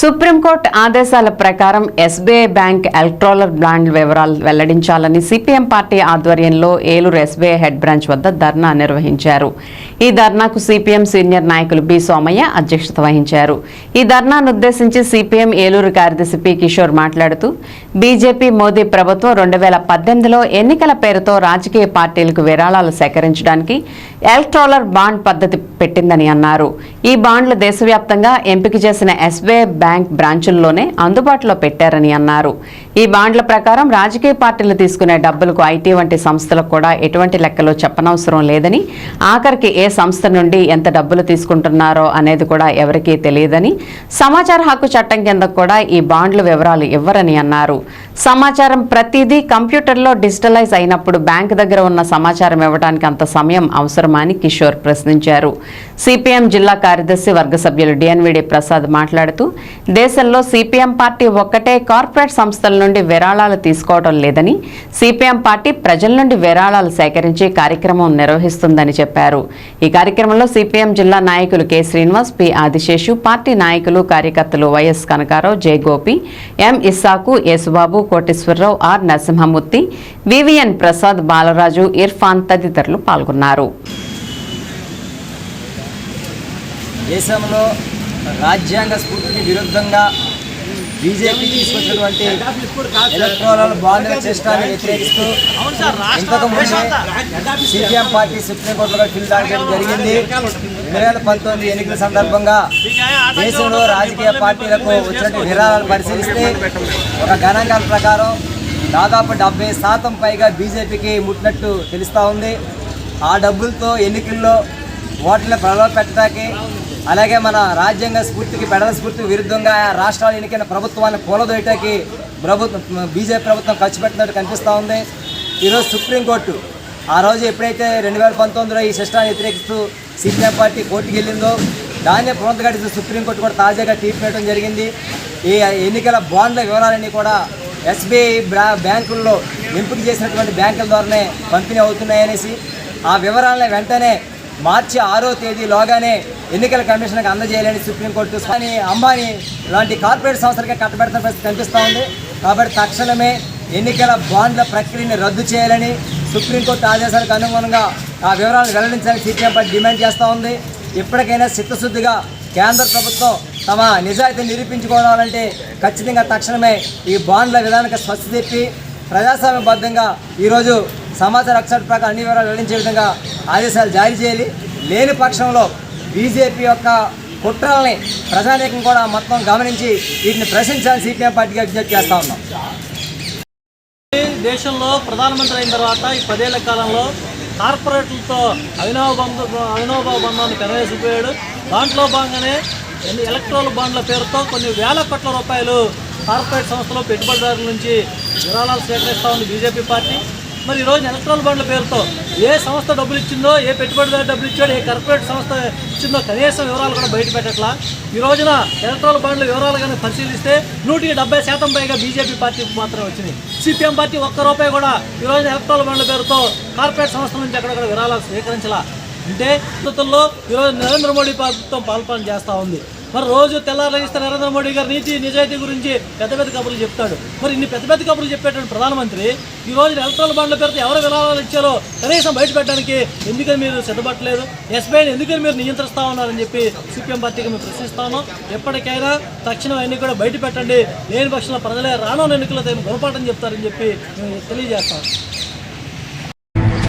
Supreme court ఆదేశాల ప్రకారం SBI bank electoral bond వివరాలు వెల్లడించాలని సిపిఎం పార్టీ ఆధ్వర్యంలో ఏలూరు ఎస్బీఐ హెడ్ బ్రాంచ్ వద్ద ధర్నా నిర్వహించారు. ఈ ధర్నాకు సిపిఎం సీనియర్ నాయకులు బి సోమయ్య అధ్యక్షత వహించారు. ఈ ధర్నాను ఉద్దేశించి సిపిఎం ఏలూరు కార్యదర్శి పి కిషోర్ మాట్లాడుతూ బీజేపీ మోదీ ప్రభుత్వం రెండు వేల పద్దెనిమిదిలో ఎన్నికల పేరుతో రాజకీయ పార్టీలకు విరాళాలు సేకరించడానికి ఎలక్ట్రోలర్ బాండ్ పద్ధతి పెట్టిందని అన్నారు. ఈ బాండ్లు దేశవ్యాప్తంగా ఎంపిక చేసిన ఎస్బీఐ బ్యాంక్ బ్రాంచుల్లోనే అందుబాటులో పెట్టారని అన్నారు. ఈ బాండ్ల ప్రకారం రాజకీయ పార్టీలు తీసుకునే డబ్బులకు ఐటీ వంటి సంస్థలకు కూడా ఎటువంటి లెక్కలు చెప్పనవసరం లేదని ఆఖరికి ఏ సంస్థ నుండి ఎంత డబ్బులు తీసుకుంటున్నారో అనేది కూడా ఎవరికీ తెలియదని సమాచార హక్కు చట్టం కింద కూడా ఈ బాండ్ల వివరాలు ఇవ్వరని అన్నారు. సమాచారం ప్రతిదీ కంప్యూటర్లో డిజిటలైజ్ అయినప్పుడు బ్యాంక్ దగ్గర ఉన్న సమాచారం ఇవ్వడానికి అంత సమయం అవసరమా అని కిషోర్ ప్రశ్నించారు. సిపిఎం జిల్లా కార్యదర్శి వర్గ సభ్యులు డిఎన్విడి ప్రసాద్ మాట్లాడుతూ దేశంలో సిపిఎం పార్టీ ఒక్కటే కార్పొరేట్ సంస్థల నుండి విరాళాలు తీసుకోవడం లేదని సిపిఎం పార్టీ ప్రజల నుండి విరాళాలు సేకరించి కార్యక్రమం నిర్వహిస్తుందని చెప్పారు. ఈ కార్యక్రమంలో సిపిఎం జిల్లా నాయకులు K. Srinivas P. Adiseshu party నాయకులు కార్యకర్తలు YS Kanakarao J. Gopi M. Issaku Yesubabu Koteswararao R. Narasimhamurthy VVN Prasad Balaraju Irfan తదితరులు పాల్గొన్నారు. దేశంలో రాజ్యాంగ స్ఫూర్తికి విరుద్ధంగా బీజేపీ తీసుకొచ్చినటువంటి ఎలక్ట్రోరల్ బాండ్ల చేష్టాన్ని వ్యతిరేకిస్తూ ఇంతకు ముందే సిపిఎం పార్టీ సుప్రీంకోర్టులో ఫిల్ చేయడం జరిగింది. రెండు వేల పంతొమ్మిది ఎన్నికల సందర్భంగా దేశంలో రాజకీయ పార్టీలకు వచ్చినటువంటి విరాళాలు పరిశీలిస్తే ఒక గణాంకాల ప్రకారం దాదాపు డెబ్బై శాతం పైగా బీజేపీకి ముట్టినట్టు తెలుస్తూ ఉంది. ఆ డబ్బులతో ఎన్నికల్లో ఓట్లను ప్రలోభ పెట్టడానికి అలాగే మన రాజ్యాంగ స్ఫూర్తికి పెడల స్ఫూర్తికి విరుద్ధంగా రాష్ట్రాలు ఎన్నికైన ప్రభుత్వాన్ని కూలదోయటానికి ప్రభుత్వం బీజేపీ ప్రభుత్వం ఖర్చు పెట్టినట్టు కనిపిస్తూ ఉంది. ఈరోజు సుప్రీంకోర్టు ఆ రోజు ఎప్పుడైతే రెండు వేల పంతొమ్మిదిలో ఈ సిస్టాన్ని వ్యతిరేకిస్తూ సిపిఎం పార్టీ కోర్టుకు వెళ్ళిందో దాన్నే పునరుద్ధరిస్తూ సుప్రీంకోర్టు కూడా తాజాగా తీర్పు వేయడం జరిగింది. ఈ ఎన్నికల బాండ్ల వివరాలన్నీ కూడా ఎస్బీఐ బ్రా బ్యాంకుల్లో ఎంపిక చేసినటువంటి బ్యాంకుల ద్వారానే పంపిణీ అవుతున్నాయనేసి ఆ వివరాలను వెంటనే మార్చి ఆరో తేదీలోగానే ఎన్నికల కమిషన్కి అందజేయాలని సుప్రీంకోర్టు కానీ అంబానీ లాంటి కార్పొరేట్ సంస్థలకే కట్టబెడుతున్న పరిస్థితి కనిపిస్తూ ఉంది. కాబట్టి తక్షణమే ఎన్నికల బాండ్ల ప్రక్రియని రద్దు చేయాలని సుప్రీంకోర్టు ఆదేశాలకు అనుగుణంగా ఆ వివరాలను వెల్లడించాలని సిపిఎం పార్టీ డిమాండ్ చేస్తూ ఉంది. ఇప్పటికైనా చిత్తశుద్ధిగా కేంద్ర ప్రభుత్వం తమ నిజాయితీ నిరూపించుకోవాలంటే ఖచ్చితంగా తక్షణమే ఈ బాండ్ల విధానానికి స్వస్తి తెప్పి ప్రజాస్వామ్యబద్ధంగా ఈరోజు సమాచార రక్షణ ప్రకారం అన్ని వివరాలు వెల్లడించే విధంగా ఆదేశాలు జారీ చేయాలి. లేని పక్షంలో బీజేపీ యొక్క కుట్రల్ని ప్రజానీకం కూడా మొత్తం గమనించి వీటిని ప్రశ్నించాలని సిపిఎం పార్టీగా విజ్ఞప్తి చేస్తా ఉన్నాం. దేశంలో ప్రధానమంత్రి అయిన తర్వాత ఈ పదేళ్ళ కాలంలో కార్పొరేట్లతో అవినవ బంధ అవినవ బంధాన్ని పెనవేసిపోయాడు దాంట్లో భాగంగానే ఎన్ని బాండ్ల పేరుతో కొన్ని వేల కోట్ల రూపాయలు కార్పొరేట్ సంస్థలు పెట్టుబడిదారుల నుంచి విరాళాలు సేకరిస్తూ ఉంది బీజేపీ పార్టీ. మరి ఈరోజు ఎలక్ట్రల్ బాండ్ల పేరుతో ఏ సంస్థ డబ్బులు ఇచ్చిందో ఏ పెట్టుబడిదారు డబ్బులు ఇచ్చాడో ఏ కార్పొరేట్ సంస్థ ఇచ్చిందో కనీసం వివరాలు కూడా బయట పెట్టట్లా. ఈ రోజున ఎలక్ట్రానిక్ బాండ్ల వివరాలు కానీ పరిశీలిస్తే నూటికి డెబ్బై శాతం పైగా బీజేపీ పార్టీకి మాత్రమే వచ్చింది సిపిఎం పార్టీ ఒక్క రూపాయి కూడా ఈ రోజున ఎలక్ట్రానిక్ బాండ్ల పేరుతో కార్పొరేట్ సంస్థ నుంచి అక్కడక్కడ విరాళాలు స్వీకరించాల. అంటే పద్ధతుల్లో ఈరోజు నరేంద్ర మోడీ ప్రభుత్వం పాల్పన చేస్తూ ఉంది. మరి రోజు తెల్లారగిస్తే నరేంద్ర మోడీ గారు నీతి నిజాయితీ గురించి పెద్ద పెద్ద కబుర్లు చెప్తాడు. మరి ఇన్ని పెద్ద పెద్ద కబుర్లు చెప్పేటువంటి ప్రధానమంత్రి ఈ రోజు ఎలక్ట్రల్ బాండ్ల పేరుతో ఎవరు విరాళాలు ఇచ్చారో కనీసం బయట పెట్టడానికి ఎందుకని మీరు సిద్ధపట్టలేదు ఎస్బీఐని ఎందుకని మీరు నియంత్రిస్తా ఉన్నారని చెప్పి సిపిఎం పార్టీకి మేము ప్రశ్నిస్తా ఎప్పటికైనా తక్షణం అన్ని కూడా బయట పెట్టండి. లేని పక్షంలో ప్రజలే రానున్న ఎన్నికలతో తగిన గుణపాఠం చెప్తారని చెప్పి మేము తెలియజేస్తాం